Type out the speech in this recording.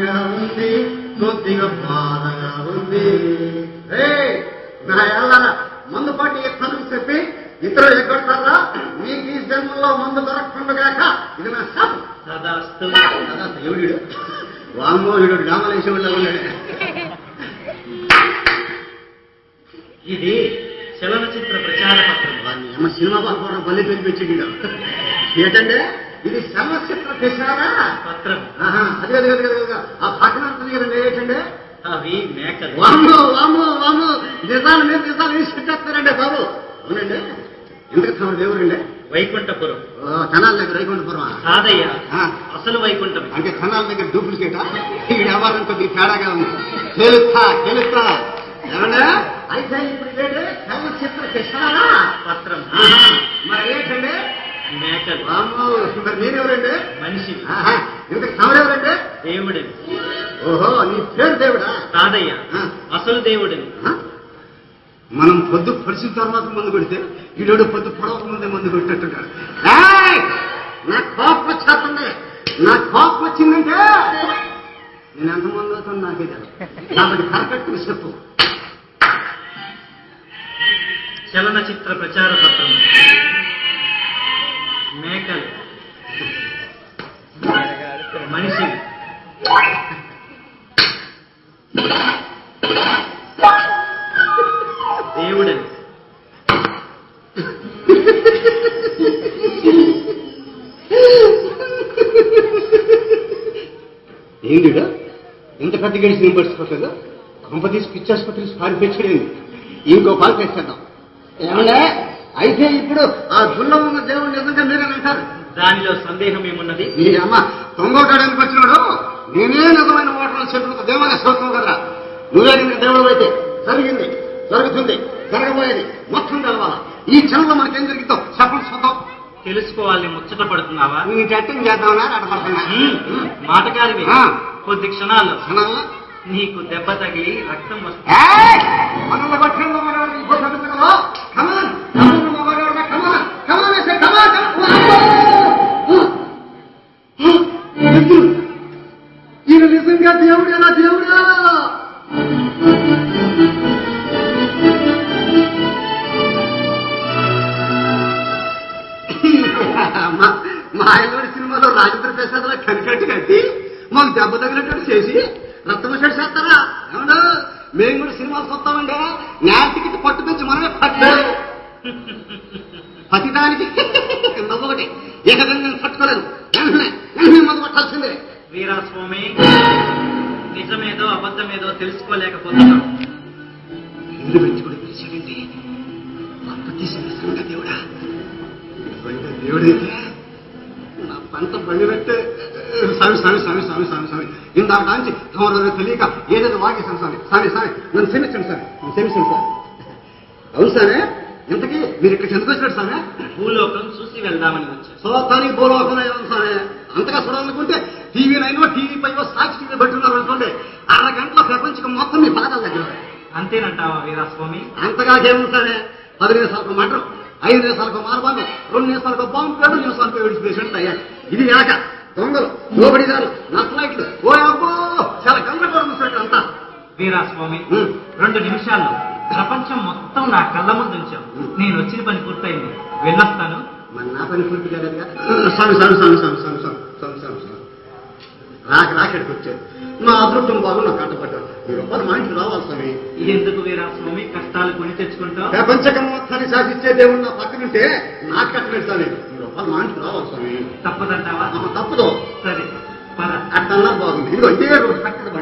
ఘాటుగా ఉంది కొద్దిగా బాధగా ఉంది. ఏయ్, నా ఎల్లరా మందు పాటి ఎక్కడని చెప్పి ఇతరులు ఎగ్గొడతారా మీకు ఈ జన్మలో మందు దొరకకుండగాక ఇది నా శాపం. ఎవడు వామ్మో వీడు రామలేశ్వరులో ఉన్నాడు. ఇది చలనచిత్ర ప్రచార పత్రం. వాడిని అమ్మ సినిమా బల్లి పేరు పెట్టిండు ఏంటంటే ఇది చలనచిత్ర ప్రసారా పత్రం. అది అది అది అది ఆ పక్కన ఉంటుంది కదండి ఏంటంటే అవి మేకలు. వాము వాము వాము నిజాలు మీద నిజాలు వేసి పెట్టేస్తారండి బాబు? అవునండి. ఎందుకు తమ దేవుడండి వైకుంఠపురం. ఓ, కనాల దగ్గర వైకుంఠపురం కాదయ్య. అసలు వైకుంఠం అంటే కనాల దగ్గర డూప్లికేటా? ఈ వ్యవహారం కొద్దిగా తేడాగా ఉంది. తెలుస్తా తెలుస్తా. ఏమన్నా అయితే ఇప్పుడు చలనచిత్ర ప్రసారా పత్రం మరి ఏంటండి? మేకలు మరి మీరెవరండి మనిషి. ఇంతకు తమరెవరండి దేవుడిని. ఓహో నీ పేరు దేవుడా? కాదయ్య. అసలు దేవుడిని? మనం పొద్దు పరిచిన తర్వాత మందు కొడితే ఈడోడు పొద్దు పొడవక ముందే మందు కొట్టేట్టున్నాడు! నా కోపం వచ్చేస్తుంది. నా కోపం వచ్చిందంటే నేను ఎంత మంది అవుతాను నాకే కాబట్టి కరెక్ట్ చెప్పు. చలనచిత్ర ప్రచార పత్రం. దేవుడిని ఏంటిడా? ఎంత పెద్ద గడిచి నేను పడుచుకోవట్లేదు కొంప తీసి పిచ్చాసుపత్రి పారిపించలేదు ఇంకో పాలు చేసేద్దాం ఏమన్నా అయితే ఇప్పుడు ఆ గుళ్ళో ఉన్న దేవుడు నిజంగా మీరేనంటారు దానిలో సందేహం ఏమున్నది? నీ అమ్మ తొంగోటాడానికి వచ్చినాడు? నేనే నిజమైన ఓటర్లు చెప్పిన దేవాలయ స్తోత్రం కదా నువ్వే నిన్న దేవుడు అయితే జరిగింది జరుగుతుంది. జరగబోయేది మొత్తం తెలవాల? ఈ క్షణంలో మనకేం జరిగిందో చెప్పండి చూద్దాం తెలుసుకోవాలని ముచ్చట పడుతున్నావా? నీ టెట్టింగ్ చేద్దామన్నా? అడపడుతున్నా ఆ. కొద్ది క్షణాలు క్షణంలో నీకు దెబ్బ తగిలి రక్తం వస్తుంది. ఆయనోడి సినిమాలో రాజేంద్ర ప్రసాద్ లా కనికట్టు కట్టి మాకు దెబ్బ తగినట్టు చేసి రక్తం వచ్చాడు చేస్తారా? ఏమన్నా మేము కూడా సినిమాలు చూస్తామండి న్యాయ టికెట్ పట్టు పెంచి మనమే పట్టాడు పతిదానికి నవ్వొకటి వెంటనే వెంటనే మొదలు పట్టాల్సిందే వీరాస్వామి నిజమేదో అబద్ధమేదో తెలుసుకోలేకపోతున్నాం. ఇల్లు పిలిచాడండి. తీసిన దేవుడా దేవుడైతే పంట బండి పెట్టే స్వామి స్వామి స్వామి స్వామి స్వామి స్వామి ఇందాక నుంచి తమరు తెలియక ఏదేదో వాగేశాను స్వామి స్వామి స్వామి నన్ను క్షమించండి స్వామి నన్ను క్షమించండి స్వామి అవును స్వామి ఇంతకీ మీరు ఇక్కడికి ఎందుకు వచ్చినట్టు స్వామి భూలోకం చూసి వెళ్దామని వచ్చాం సోతానికి భూలోకం ఏమో స్వామి అంతగా చూడాలనుకుంటే టీవీ నైన్ టీవీ పైవ సాక్షి టీవీ పెట్టున్నారు అనుకోండి అరగంటలో ప్రపంచం మొత్తం మీ పాదాల దగ్గర. అంతేనంటావా వీరాస్వామి? అంతగా ఏముంటానే పది నిమిషాలకు మటం ఐదు నిమిషాలకు మార్బాను రెండు నిమిషాలకు బాంబు రెండు నిమిషాలకు విడిచిపేసినట్టు అయ్యారు ఇది వెనక దొంగలు లోబడిదారు నక్సలైట్లు. ఓ అబ్బో చాలా గందరగోళం అంత అంతా. వీరాస్వామి రెండు నిమిషాల్లో ప్రపంచం మొత్తం నా కళ్ళ ముందు ఉంచాం నేను వచ్చిన పని పూర్తయింది. వెళ్ళొస్తాను. మరి నా పని పూర్తి కాదు. కదా సరే సరే సరే సరే సరే అక్కడికి వచ్చారు నా అదృష్టం బాగు నాకు అడ్డపడ్డారు మీరు రూపాయలు మా ఇంటికి రావాలి స్వామి. ఎందుకు వీరా స్వామి? కష్టాలు కొని తెచ్చుకుంటాం ప్రపంచకర్మత్వాన్ని శాసించే దేవుడు నా పక్కన ఉంటే నాకు కట్టలేదు స్వామి? మీరు రూపాయలు మా ఇంటికి రావాలి స్వామి. తప్పదంటావా? తప్పదు. సరే పద. అట్లా బాగుంది. ఇదిగో ఇదే రోజు కట్టడం